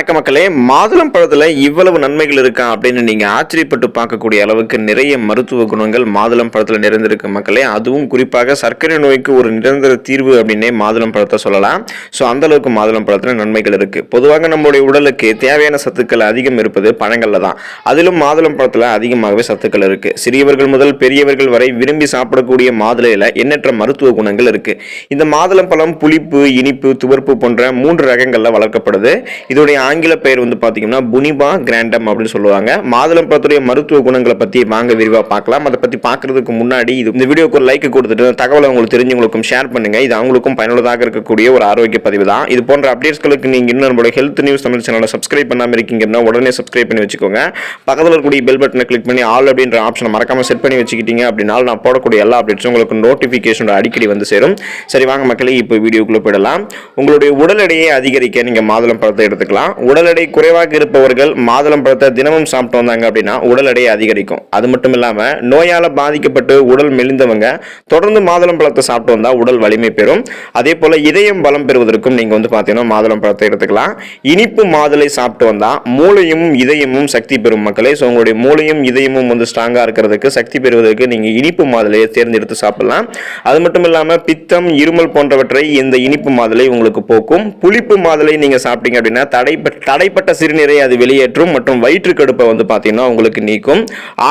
வணக்க மக்களே. மாதுளம் பழத்தில் இவ்வளவு நன்மைகள் இருக்கா அப்படின்னு நீங்கள் ஆச்சரியப்பட்டு பார்க்கக்கூடிய அளவுக்கு நிறைய மருத்துவ குணங்கள் மாதுளம் பழத்தில் நிறைந்திருக்கு மக்களே. அதுவும் குறிப்பாக சர்க்கரை நோய்க்கு ஒரு நிரந்தர தீர்வு அப்படின்னே மாதுளம் பழத்தை சொல்லலாம். ஸோ அந்த அளவுக்கு மாதுளம் பழத்தில் நன்மைகள் இருக்குது பொதுவாக நம்மளுடைய உடலுக்கு தேவையான சத்துக்கள் அதிகம் இருப்பது பழங்களில் தான். அதிலும் மாதுளம் பழத்தில் அதிகமாகவே சத்துக்கள் இருக்குது சிறியவர்கள் முதல் பெரியவர்கள் வரை விரும்பி சாப்பிடக்கூடிய மாதுளையில் எண்ணற்ற மருத்துவ குணங்கள் இருக்குது இந்த மாதுளம் பழம் புளிப்பு இனிப்பு துவர்ப்பு போன்ற மூன்று ரகங்களில் வளர்க்கப்படுது. இதோடைய ஆங்கில பெயர் வந்து பார்த்தீங்கன்னா புனிபா கிராண்டம் அப்படின்னு சொல்லுவாங்க. மாதுளம் பழத்துடைய மருத்துவ குணங்களை பற்றி வாங்க விரிவாக பார்க்கலாம். அதை பற்றி பார்க்கறதுக்கு முன்னாடி இது இந்த வீடியோக்கு ஒரு லைக் கொடுத்துட்டு தகவலை உங்களுக்கு தெரிஞ்சவங்களுக்கும் ஷேர் பண்ணுங்க. இது அவங்களுக்கும் பயனுள்ளதாக இருக்கக்கூடிய ஒரு ஆரோக்கிய பதிவு தான். இது போன்ற அப்டேட்ஸ்களுக்கு நீங்கள் இன்னும் நம்மளோட ஹெல்த் நியூஸ் தமிழ் சேனலை சப்ஸ்கிரைப் பண்ணாமல் இருக்கீங்கன்னா உடனே சப்ஸ்கிரைப் பண்ணி வச்சுக்கோங்க. பக்கத்தில் இருக்கக்கூடிய பெல் பட்டனை கிளிக் பண்ணி ஆல் அப்படின்ற ஆப்ஷனை மறக்காமல் செட் பண்ணி வச்சுக்கிட்டீங்க அப்படின்னா நான் போடக்கூடிய எல்லா அப்டேட்ஸும் உங்களுக்கு நோட்டிஃபிகேஷனோட அடிக்கடி வந்து சேரும். சரி வாங்க மக்களே இப்போ வீடியோக்குள்ளே போயிடலாம். உங்களுடைய உடல் எடையை அதிகரிக்க நீங்கள் மாதுளம் பழத்தை எடுத்துக்கலாம். உடல் எடை குறைவாக இருப்பவர்கள் மாதுளம் பழத்தை தினமும் சாப்பிட்டு வந்தாங்க அப்படின்னா உடல் எடை அதிகரிக்கும். அது மட்டும் இல்லாமல் நோயால் பாதிக்கப்பட்டு உடல் மெலிந்தவங்க தொடர்ந்து மாதுளம் பழத்தை சாப்பிட்டு வந்தால் உடல் வலிமை பெறும். அதே போல் இதயம் பலம் பெறுவதற்கும் நீங்கள் வந்து பார்த்தீங்கன்னா மாதுளம் பழத்தை எடுத்துக்கலாம். இனிப்பு மாதுளை சாப்பிட்டு வந்தால் மூளையும் இதயமும் சக்தி பெறும் மக்களே. ஸோ உங்களுடைய மூளையும் இதயமும் வந்து ஸ்ட்ராங்காக இருக்கிறதுக்கு சக்தி பெறுவதற்கு நீங்கள் இனிப்பு மாதுளையை தேர்ந்தெடுத்து சாப்பிடலாம். அது மட்டும் இல்லாமல் பித்தம் இருமல் போன்றவற்றை இந்த இனிப்பு மாதுளை உங்களுக்கு போக்கும். புளிப்பு மாதுளை நீங்கள் சாப்பிட்டீங்க அப்படின்னா தடைப்பட்ட தடைப்பட்ட சிறுநீரை அது வெளியேற்றும் மற்றும் வயிற்று கடுப்பை வந்து பார்த்தீங்கன்னா உங்களுக்கு நீக்கும்.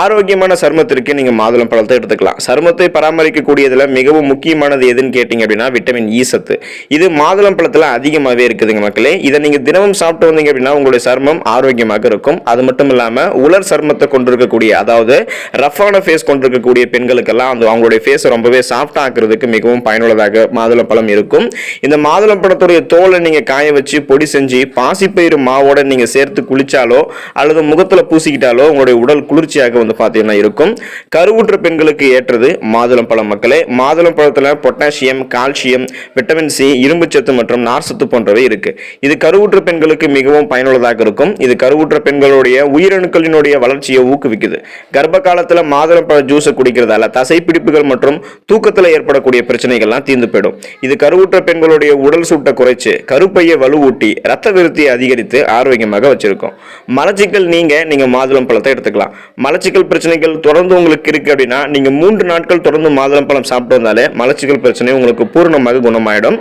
ஆரோக்கியமான சருமத்திற்கு நீங்கள் மாதுளம் பழத்தை எடுத்துக்கலாம். சருமத்தை பராமரிக்கக்கூடியதில் மிகவும் முக்கியமானது எதுன்னு கேட்டிங்க அப்படின்னா விட்டமின் இ சத்து. இது மாதுளம் பழத்தில் அதிகமாகவே இருக்குதுங்க மக்களே. இதை நீங்கள் தினமும் சாப்பிட்டு வந்தீங்க அப்படின்னா உங்களுடைய சருமம் ஆரோக்கியமாக இருக்கும். அது மட்டும் இல்லாமல் உலர் சருமத்தை கொண்டிருக்கக்கூடிய அதாவது ரஃப்பான ஃபேஸ் கொண்டிருக்கக்கூடிய பெண்களுக்கெல்லாம் அந்த அவங்களுடைய ஃபேஸை ரொம்பவே சாஃப்ட் ஆக்குறதுக்கு மிகவும் பயனுள்ளதாக மாதுளம் பழம் இருக்கும். இந்த மாதுளம் பழத்துடைய தோலை நீங்கள் காய வச்சு பொடி செஞ்சு பாசிப்பை பாசிப்பயிறு மாவோட நீங்கள் சேர்த்து குளித்தாலோ அல்லது முகத்தில் பூசிக்கிட்டாலோ உங்களுடைய உடல் குளிர்ச்சியாக வந்து பார்த்தீங்கன்னா இருக்கும். கருவுற்ற பெண்களுக்கு ஏற்றது மாதுளம் பழம் மக்களே. மாதுளம் பழத்தில் பொட்டாசியம் கால்சியம் விட்டமின் சி இரும்புச்சத்து மற்றும் நார்சத்து போன்றவை இருக்குது இது கருவுற்ற பெண்களுக்கு மிகவும் பயனுள்ளதாக இருக்கும். இது கருவுற்ற பெண்களுடைய உயிரணுக்களினுடைய வளர்ச்சியை ஊக்குவிக்குது. கர்ப்ப காலத்தில் மாதுளம் பழ ஜூஸை குடிக்கிறதால தசைப்பிடிப்புகள் மற்றும் தூக்கத்தில் ஏற்படக்கூடிய பிரச்சனைகள்லாம் தீர்ந்து போயிடும். இது கருவுற்ற பெண்களுடைய உடல் சூட்டை குறைச்சு கருப்பையை வலுவூட்டி ரத்த விருத்தியை அதிகரித்து ஆரோக்கியமாக வச்சிருக்கோம். மலச்சிக்கல் நீங்க நீங்க மாதுளம் பழத்தை எடுத்துக்கலாம். மலச்சிக்கல் பிரச்சனைகள் தொடர்ந்து உங்களுக்கு இருக்கு அப்படின்னா நீங்க மூன்று நாட்கள் தொடர்ந்து மாதுளம் பழம் சாப்பிட்டு வந்தாலே மலச்சிக்கல் பிரச்சனை உங்களுக்கு பூர்ணமாக குணமாயிடும்.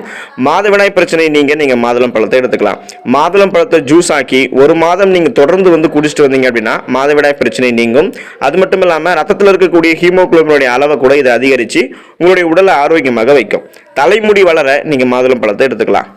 மாதவிடாய் பிரச்சனை நீங்க நீங்க மாதுளம் பழத்தை எடுத்துக்கலாம். மாதுளம் பழத்தை ஜூஸ் ஆக்கி ஒரு மாதம் நீங்க தொடர்ந்து வந்து குடிச்சிட்டு வந்தீங்க அப்படின்னா மாதவிடாய் பிரச்சனை நீங்கும். அது மட்டும் இல்லாம ரத்தத்தில் இருக்கக்கூடிய ஹீமோகுளோபினுடைய அளவை கூட இதை அதிகரிச்சு உங்களுடைய உடலை ஆரோக்கியமாக வைக்கும். தலைமுடி வளர நீங்க மாதுளம் பழத்தை எடுத்துக்கலாம்.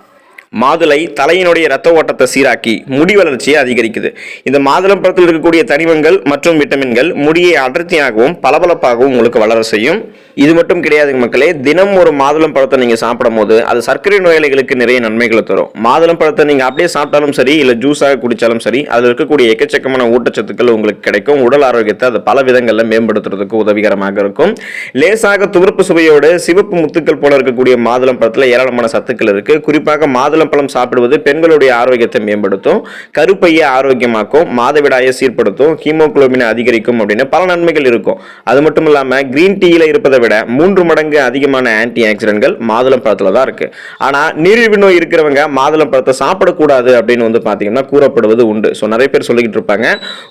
மாதுளை தலையினுடைய இரத்த ஓட்டத்தை சீராக்கி முடி வளர்ச்சியை அதிகரிக்குது. இந்த மாதுளம் பழத்தில் இருக்கக்கூடிய தனிமங்கள் மற்றும் விட்டமின்கள் முடியை அடர்த்தியாகவும் பளபளப்பாகவும் உங்களுக்கு வளர செய்யும். இது மட்டும் கிடையாது மக்களே தினம் ஒரு மாதுளம் பழத்தை நீங்கள் சாப்பிடும் போது அது சர்க்கரை நோயாளிகளுக்கு நிறைய நன்மைகளை தரும். மாதுளம் பழத்தை நீங்கள் அப்படியே சாப்பிட்டாலும் சரி இல்லை ஜூஸாக குடித்தாலும் சரி அதில் இருக்கக்கூடிய எக்கச்சக்கமான ஊட்டச்சத்துக்கள் உங்களுக்கு கிடைக்கும். உடல் ஆரோக்கியத்தை அது பல விதங்களில் மேம்படுத்துறதுக்கு உதவிகரமாக இருக்கும். லேசாக துவர்ப்பு சுவையோடு சிவப்பு முத்துக்கள் போல இருக்கக்கூடிய மாதுளம் பழத்தில் ஏராளமான சத்துக்கள் இருக்கு. குறிப்பாக மாதுளம் பழம் சாப்பிடுவது பெண்களுடைய ஆரோக்கியத்தை மேம்படுத்தும் கருப்பையை ஆரோக்கியமாக்கும் மாதவிடாயை சீர்படுத்தும் ஹீமோகுளோபினை அதிகரிக்கும் அப்படின்னு பல நன்மைகள் இருக்கும். அது மட்டும் இல்லாமல் கிரீன் டீயில் இருப்பதை விட மூன்று மடங்கு அதிகமான ஆன்டி ஆக்சிடென்ட்கள் மாதுளம் பழத்தில் தான் இருக்கு. ஆனால் நீரிழிவு நோய் இருக்கிறவங்க மாதுளம் பழத்தை சாப்பிடக்கூடாது அப்படின்னு வந்து பார்த்தீங்கன்னா கூறப்படுவது உண்டு. ஸோ நிறைய பேர் சொல்லிக்கிட்டு இருப்பாங்க.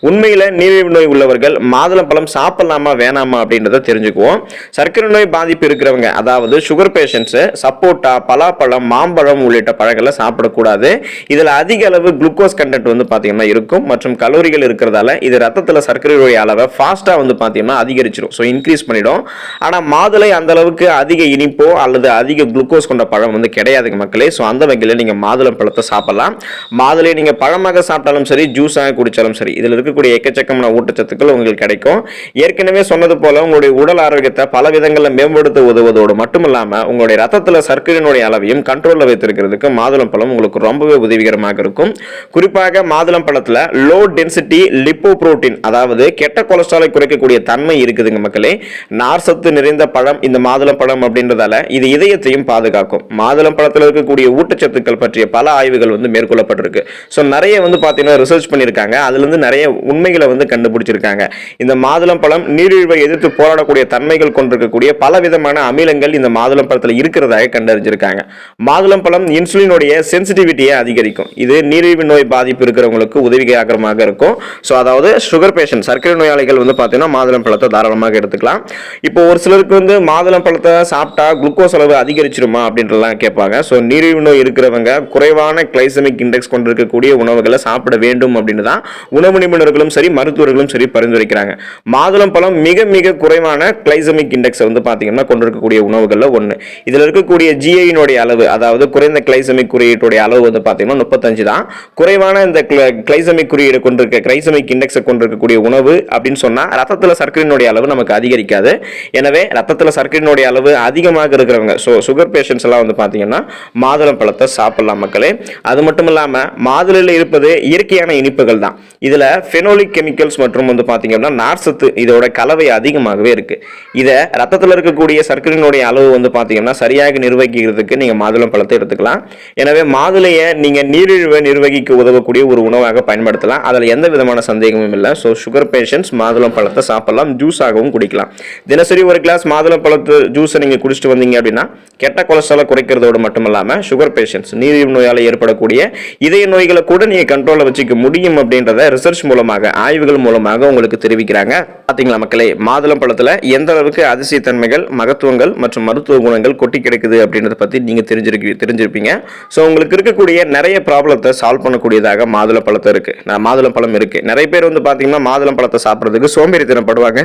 உண்மையில் நீரிழிவு நோய் உள்ளவர்கள் மாதுளம் பழம் சாப்பிடலாமா வேணாமா அப்படின்றத தெரிஞ்சுக்குவோம். சர்க்கரை நோய் பாதிப்பு இருக்கிறவங்க அதாவது சுகர் பேஷண்ட்ஸு சப்போட்டா பலாப்பழம் மாம்பழம் உள்ளிட்ட பழங்கள் சாப்பிடக்கூடாது. இதில் அதிக அளவு குளுக்கோஸ் கண்டென்ட் வந்து பார்த்தீங்கன்னா இருக்கும். மற்றும் கலோரிகள் இருக்கிறதால இது ரத்தத்தில் சர்க்கரையுடைய அளவை ஃபாஸ்ட்டாக வந்து பார்த்தீங்கன்னா அதிகரிச்சிடும் ஸோ இன்க்ரீஸ் பண்ணிடும். ஆனால் மாதுளை அந்த அளவுக்கு அதிக இனிப்போ அல்லது அதிக குளுக்கோஸ் கொண்ட பழம் வந்து கிடையாதுங்க மக்களே. ஸோ அந்த வகையில் நீங்கள் மாதுளை பழத்தை சாப்பிடலாம். மாதுளை நீங்கள் பழமாக சாப்பிட்டாலும் சரி ஜூஸாக குடித்தாலும் சரி இதில் இருக்கக்கூடிய எக்கச்சக்கமான ஊட்டச்சத்துக்கள் உங்களுக்கு கிடைக்கும். ஏற்கனவே சொன்னது போல உங்களுடைய உடல் ஆரோக்கியத்தை பல விதங்களில் மேம்படுத்த உதவுவதோடு மட்டும் இல்லாமல் உங்களுடைய ரத்தத்தில் சர்க்கரையினுடைய அளவையும் கண்ட்ரோலில் வைத்திருக்கிறதுக்கு மாதுளம் பழம் உங்களுக்கு ரொம்பவே உதவிகரமாக இருக்கும். குறிப்பாக மாதுளம் பழத்தில் லோ டென்சிட்டி லிப்போ புரோட்டீன் அதாவது கெட்ட கொலஸ்ட்ராலை குறைக்கக்கூடிய தன்மை இருக்குதுங்க மக்களே. நார்சத்து நிறைந்த பழம் இந்த மாதுளம் பழம் அப்படின்றதால இது இதயத்தையும் பாதுகாக்கும். மாதுளம் பழத்தில் இருக்கக்கூடிய ஊட்டச்சத்துக்கள் பற்றிய பல ஆய்வுகள் வந்து மேற்கொள்ளப்பட்டிருக்கு. ஸோ நிறைய வந்து பார்த்தீங்கன்னா ரிசர்ச் பண்ணியிருக்காங்க. அதுலேருந்து நிறைய உண்மைகளை வந்து கண்டுபிடிச்சிருக்காங்க. இந்த மாதுளம் பழம் நீரிழிவை எதிர்த்து போராடக்கூடிய தன்மைகள் கொண்டிருக்கக்கூடிய பல விதமான அமிலங்கள் இந்த மாதுளம் பழத்தில் இருக்கிறதாக கண்டறிஞ்சிருக்காங்க. மாதுளம் பழம் இன்சுலினோட ஸ்கின்னுடைய சென்சிட்டிவிட்டியை அதிகரிக்கும். இது நீரிழிவு நோய் பாதிப்பு இருக்கிறவங்களுக்கு உதவிகரமாக இருக்கும். ஸோ அதாவது சுகர் பேஷண்ட் சர்க்கரை நோயாளிகள் வந்து பார்த்தீங்கன்னா மாதுளம் பழத்தை தாராளமாக எடுத்துக்கலாம். இப்போ ஒரு சிலருக்கு வந்து மாதுளம் பழத்தை சாப்பிட்டா குளுக்கோஸ் அளவு அதிகரிச்சிருமா அப்படின்றலாம் கேட்பாங்க. ஸோ நீரிழிவு நோய் இருக்கிறவங்க குறைவான கிளைசமிக் இண்டெக்ஸ் கொண்டிருக்கக்கூடிய உணவுகளை சாப்பிட வேண்டும் அப்படின்னு தான் உணவு நிபுணர்களும் சரி மருத்துவர்களும் சரி பரிந்துரைக்கிறாங்க. மாதுளம் பழம் மிக மிக குறைவான கிளைசமிக் இண்டெக்ஸை வந்து பார்த்தீங்கன்னா கொண்டிருக்கக்கூடிய உணவுகளில் ஒன்று இதில் இருக்கக்கூடிய ஜிஐனுடைய அளவு அதாவது குறைந்த கிளைசமிக் குறியீட்டுடைய அளவு வந்து பார்த்தீங்கன்னா முப்பத்தஞ்சு தான். குறைவான இந்த கிளைசமிக் குறியீடு கொண்டிருக்க கிளைசமிக் இண்டெக்ஸை கொண்டிருக்கக்கூடிய உணவு அப்படின்னு சொன்னால் ரத்தத்தில் சர்க்கரையினுடைய அளவு நமக்கு அதிகரிக்காது. எனவே ரத்தத்தில் சர்க்கரையினுடைய அளவு அதிகமாக இருக்கிறவங்க ஸோ சுகர் பேஷண்ட்ஸ் எல்லாம் வந்து பார்த்தீங்கன்னா மாதுளம் பழத்தை சாப்பிடலாம் மக்களே. அது மட்டும் இல்லாமல் மாதுளையில் இருப்பது இயற்கையான இனிப்புகள் தான். இதில் ஃபெனோலிக் கெமிக்கல்ஸ் மற்றும் வந்து பார்த்தீங்கன்னா நார்சத்து இதோட கலவை அதிகமாகவே இருக்குது இதை ரத்தத்தில் இருக்கக்கூடிய சர்க்கரையினுடைய அளவு வந்து பார்த்தீங்கன்னா சரியாக நிர்வகிக்கிறதுக்கு நீங்கள் மாதுளம் பழத்தை எடுத்துக்கலாம். எனவே மாதுளையை நீங்கள் நீரிழிவை நிர்வகிக்க உதவக்கூடிய ஒரு உணவாக பயன்படுத்தலாம். அதில் எந்த விதமான சந்தேகமும் இல்லை. ஸோ சுகர் பேஷண்ட்ஸ் மாதுளம் பழத்தை சாப்பிடலாம். ஜூஸாகவும் குடிக்கலாம். தினசரி ஒரு கிளாஸ் மாதுளம் பழத்து ஜூஸை நீங்கள் குடிச்சிட்டு வந்தீங்க அப்படின்னா கெட்ட கொலஸ்ட்ராலை குறைக்கிறதோடு மட்டும் இல்லாமல் சுகர் பேஷண்ட்ஸ் நீரிழிவு நோயால் ஏற்படக்கூடிய இதய நோய்களை கூட நீங்கள் கண்ட்ரோலில் வச்சுக்க முடியும் அப்படின்றத ரிசர்ச் மூலமாக ஆய்வுகள் மூலமாக உங்களுக்கு தெரிவிக்கிறாங்க. பார்த்தீங்களா மக்களே மாதுளம் பழத்தில் எந்த அளவுக்கு அதிசயத்தன்மைகள் மகத்துவங்கள் மற்றும் மருத்துவ குணங்கள் கொட்டி கிடைக்குது அப்படின்றத பற்றி நீங்கள் தெரிஞ்சிருக்க தெரிஞ்சிருப்பீங்க. ஸோ உங்களுக்கு இருக்கக்கூடிய நிறைய ப்ராப்ளத்தை சால்வ் பண்ணக்கூடியதாக மாதுளை பழத்தை இருக்குது நான் மாதுளை பழம் இருக்குது நிறைய பேர் வந்து பார்த்தீங்கன்னா மாதுளம் பழத்தை சாப்பிட்றதுக்கு சோம்பேறித்தனப்படுவாங்க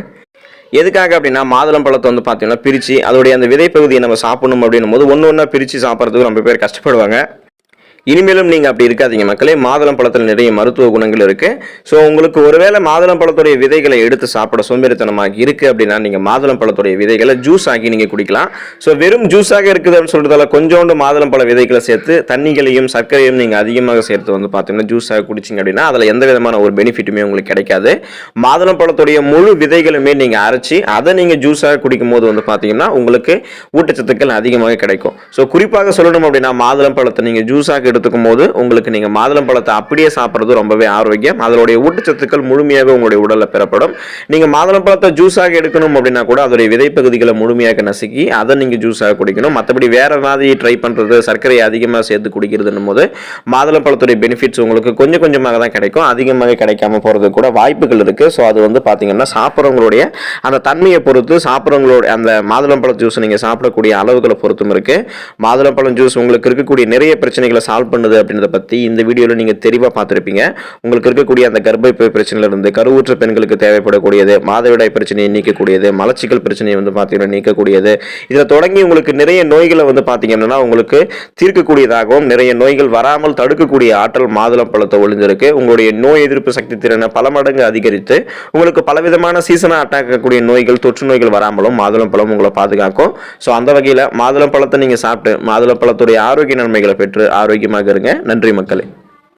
எதுக்காக அப்படின்னா மாதுளம் பழத்தை வந்து பார்த்தீங்கன்னா பிரித்து அதோடைய அந்த விதை பகுதியை நம்ம சாப்பிடணும் அப்படின்னும் போது ஒன்று ஒன்றா பிரித்து சாப்பிட்றதுக்கு ரொம்ப பேர் கஷ்டப்படுவாங்க. இனிமேலும் நீங்கள் அப்படி இருக்காதீங்க மக்களே. மாதுளம் பழத்தில் நிறைய மருத்துவ குணங்கள் இருக்குது ஸோ உங்களுக்கு ஒருவேளை மாதுளம் பழத்துடைய விதைகளை எடுத்து சாப்பிட சோம்பேறித்தனமாக இருக்குது அப்படின்னா நீங்கள் மாதுளம் பழத்துடைய விதைகளை ஜூஸ் ஆக்கி நீங்கள் குடிக்கலாம். ஸோ வெறும் ஜூஸாக இருக்குதுன்னு சொல்கிறதால கொஞ்சோண்டு மாதுளம் பழ விதைகளை சேர்த்து தண்ணிகளையும் சர்க்கரையும் நீங்கள் அதிகமாக சேர்த்து வந்து பார்த்தீங்கன்னா ஜூஸாக குடிச்சிங்க அப்படின்னா அதில் எந்த விதமான ஒரு பெனிஃபிட்டுமே உங்களுக்கு கிடைக்காது. மாதுளம் பழத்துடைய முழு விதைகளுமே நீங்கள் அரைச்சி அதை நீங்கள் ஜூஸாக குடிக்கும் போது வந்து பார்த்தீங்கன்னா உங்களுக்கு ஊட்டச்சத்துக்கள் அதிகமாக கிடைக்கும். ஸோ குறிப்பாக சொல்லணும் அப்படின்னா மாதுளம் பழத்தை நீங்கள் ஜூஸாக எடுத்துக்கும் போது உங்களுக்கு நீங்கள் மாதுளம் பழத்தை அப்படியே சாப்பிட்றது ரொம்பவே ஆரோக்கியம். அதனுடைய ஊட்டச்சத்துக்கள் முழுமையாக உங்களுடைய உடலில் பெறப்படும். நீங்கள் மாதுளம் பழத்தை ஜூஸாக எடுக்கணும் அப்படின்னா கூட அதோடைய விதைப்பகுதிகளை முழுமையாக நசுக்கி அதை நீங்கள் ஜூஸாக குடிக்கணும். மற்றபடி வேற மாதிரி ட்ரை பண்ணுறது சர்க்கரை அதிகமாக சேர்த்து குடிக்கிறதுன்னும் போது மாதுளம் பழத்துடைய பெனிஃபிட்ஸ் உங்களுக்கு கொஞ்சம் கொஞ்சமாக தான் கிடைக்கும். அதிகமாக கிடைக்காம போகிறது கூட வாய்ப்புகள் இருக்குது ஸோ அது வந்து பார்த்தீங்கன்னா சாப்பிட்றவங்களுடைய அந்த தன்மையை பொறுத்து சாப்பிட்றவங்களோட அந்த மாதுளம்பழம் ஜூஸ் நீங்கள் சாப்பிடக்கூடிய அளவுகளை பொறுத்தும் இருக்குது மாதுளம்பழம் ஜூஸ் உங்களுக்கு இருக்கக்கூடிய நிறைய பிரச்சனைகளை சால்வ் பண்ணுது அப்படின்றத பற்றி இந்த வீடியோவில் நீங்கள் தெளிவாக பார்த்துருப்பீங்க. உங்களுக்கு இருக்கக்கூடிய அந்த கர்ப்பப்பை பிரச்சனையிலிருந்து கருவுற்ற பெண்களுக்கு தேவைப்படக்கூடியது மாதவிடாய் பிரச்சனையை நீக்கக்கூடியது மலச்சிக்கல் பிரச்சனையை வந்து பார்த்தீங்கன்னா நீக்கக்கூடியது. இதில் தொடங்கி உங்களுக்கு நிறைய நோய்களை வந்து பார்த்தீங்கன்னா உங்களுக்கு தீர்க்கக்கூடியதாகவும் நிறைய நோய்கள் வராமல் தடுக்கக்கூடிய ஆற்றல் மாதுளம் பழத்தை ஒளிஞ்சிருக்கு உங்களுடைய நோய் எதிர்ப்பு சக்தி திறனை பல மடங்கு அதிகரித்து உங்களுக்கு பலவிதமான சீசனாக அட்டாக் ஆகக்கூடிய நோய்கள் தொற்று நோய்கள் வராமலும் மாதுளம் பழம் உங்களை பாதுகாக்கும். ஸோ அந்த வகையில் மாதுளம் பழத்தை நீங்கள் சாப்பிட்டு மாதுளம் பழத்துடைய ஆரோக்கிய நன்மைகளை பெற்று ஆரோக்கியமாக இருங்க. நன்றி மக்களே.